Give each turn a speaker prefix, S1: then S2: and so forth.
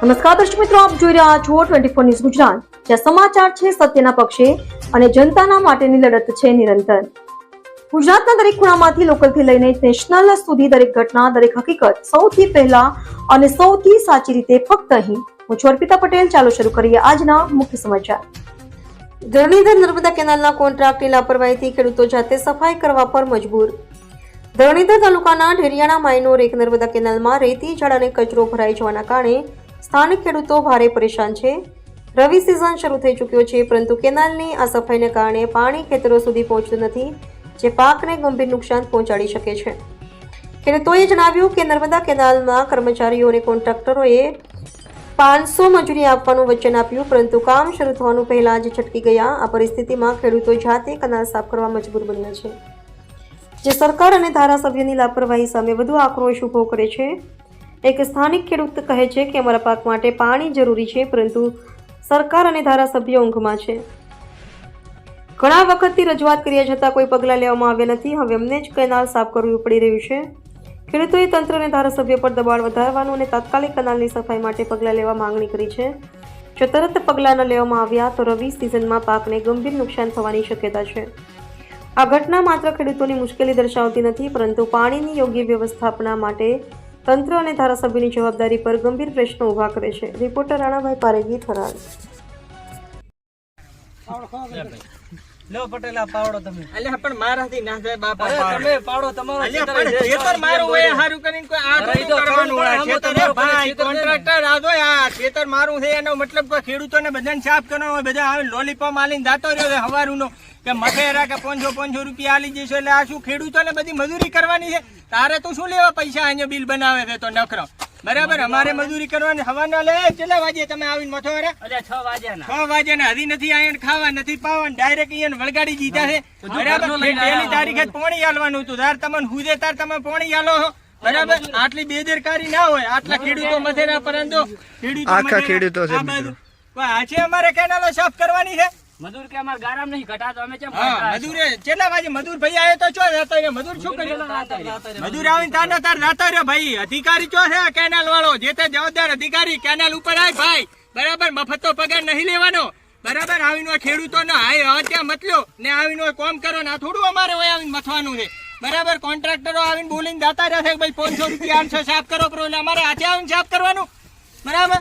S1: નમસ્કાર દર્શક મિત્રો, આપ જોઈ રહ્યા છો ટ્વેન્ટી ફોર ન્યૂઝ ગુજરાત. જ્યાં સમાચાર છે સત્યના પક્ષે અને જનતાના માટેની લડત છે નિરંતર. ગુજરાતના દરેક ખૂણામાંથી લોકલથી લઈને નેશનલ સુધી દરેક ઘટના, દરેક હકીકત સૌથી પહેલા અને સૌથી સાચી રીતે ફક્ત અહીં. હું છું અર્પિતા પટેલ. ચાલો શરૂ કરીએ આજના મુખ્ય સમાચાર. ધરણીધર નર્મદા કેનાલના કોન્ટ્રાક્ટની લાપરવાહીથી ખેડૂતો જાતે સફાઈ કરવા પર મજબૂર. ધરણીધર તાલુકાના ઢેરિયાણા માયનોર એક નર્મદા કેનાલમાં રેતી જળ અને કચરો ભરાઈ જવાના કારણે સ્થાનિક ખેડૂતો ભારે પરેશાન છે. રવિ સિઝન શરૂ થઈ ચૂક્યો છે, પરંતુ કેનાલની આ સફાઈને કારણે પાણી ખેતરો સુધી પહોંચતું નથી, જે પાકને ગંભીર નુકસાન પહોંચાડી શકે છે. ખેડૂતોએ જણાવ્યું કે નર્મદા કેનાલમાં કર્મચારીઓ અને કોન્ટ્રાક્ટરોએ પાંચસો મજૂરી આપવાનું વચન આપ્યું, પરંતુ કામ શરૂ થવાનું પહેલાં જ છટકી ગયા. આ પરિસ્થિતિમાં ખેડૂતો જાતે કેનાલ સાફ કરવા મજબૂર બન્યા છે. જે સરકાર અને ધારાસભ્યની લાપરવાહી સામે વધુ આક્રોશ ઊભો કરે છે એક સ્થાનિક ખેડૂત કહે છે કે અમારા પાક માટે પાણી જરૂરી છે, પરંતુ સરકાર અને ધારાસભ્ય ઊંઘમાં છે. ઘણા વખતથી રજૂઆત કર્યા છતાં કોઈ પગલાં લેવામાં આવ્યા નથી. હવે અમને જ કેનાલ સાફ કરવું પડી રહ્યું છે. ખેડૂતોએ તંત્ર અને ધારાસભ્ય પર દબાણ વધારવાનું અને તાત્કાલિક કેનાલની સફાઈ માટે પગલાં લેવા માંગણી કરી છે. જો તરત પગલાં ન લેવામાં આવ્યા, તો રવિ સિઝનમાં પાકને ગંભીર નુકસાન થવાની શક્યતા છે. આ ઘટના માત્ર ખેડૂતોની મુશ્કેલી દર્શાવતી નથી, પરંતુ પાણીની યોગ્ય વ્યવસ્થાપના માટે તંત્ર અને ધારાસભ્યની જવાબદારી પર ગંભીર પ્રશ્નો ઊભા કરે છે. રિપોર્ટર રાણાભાઈ પારેગી થરાદ.
S2: લો પટેલા પાવડો તમે.
S3: અલ્યા પણ મારાથી ના થાય બાપા
S2: તમે પાવડો તમારો
S3: અલ્યા
S2: ખેતર
S3: પણ ખેતર મારું હોય હારું કરીને કોઈ આ
S2: તો
S3: કરવાનું હોય. ખેતર ભાઈ. કોન્ટ્રાક્ટર આ આ ખેતર મારું છે એનો મતલબ કે ખેડૂતોને બધાને સાફ કરવાનો હોય બધા આવે લોલીપોપ આલીને જાતો રહ્યો છે હવારુનો કે મથેરા કે પાંચસો પાંચસો રૂપિયા આલી જશે એટલે આ શું ખેડૂતોને બધી મજૂરી કરવાની છે? તારે તું શું લેવા પૈસા અહીંયા બિલ બનાવે છે તો નખરો. બરાબર અમારે મજૂરી કરવાની હવાના લે. કેટલા વાગે તમે આવીને મથો
S2: અરે છ વાગે
S3: છ વાગે ને હજી નથી આયા ખાવા નથી પાવા ડાયરેક્ટ અહીંયા વળગાડી દીધા છે. બરાબર? પહેલી તારીખે જ પોણી હાલવાનું હતું. તાર તમને હુજે તાર તમે પોણી હાલો બરાબર? આટલી બેદરકારી ના હોય. આટલા ખેડૂતો મથેરા પરંતુ ખેડૂતો
S4: આખા ખેડૂતો છે
S3: આ છે અમારે કેનાલો સાફ કરવાની છે?
S2: મજૂર કે અમાર ગારામ નહીં ઘટાતો અમે કેમ?
S3: મજૂરે કેટલા વાગે મજૂર ભાઈ આવ્યો તો ચો જતો રહ્યો. મજૂર શું કરી મજૂર આવીને તાર તાર જતો રે ભાઈ. અધિકારી ચો છે કેનાલ વાળો? જે તે જવાબદાર અધિકારી કેનાલ ઉપર આય ભાઈ. બરાબર મફતનો પગાર નહીં લેવાનો. બરાબર આવીને ખેડૂતો ને હાય હત્યા મતલ્યો? ને આવીને કોમ કરો ને આ થોડું અમારે હોય આવીને મથવાનું છે. બરાબર કોન્ટ્રાક્ટરો આવીને બોલીને દાતા રહે ભાઈ પાંચસો રૂપિયા આઠસો સાફ કરો કરો એટલે અમારે હાથે આવીને સાફ કરવાનું. બરાબર?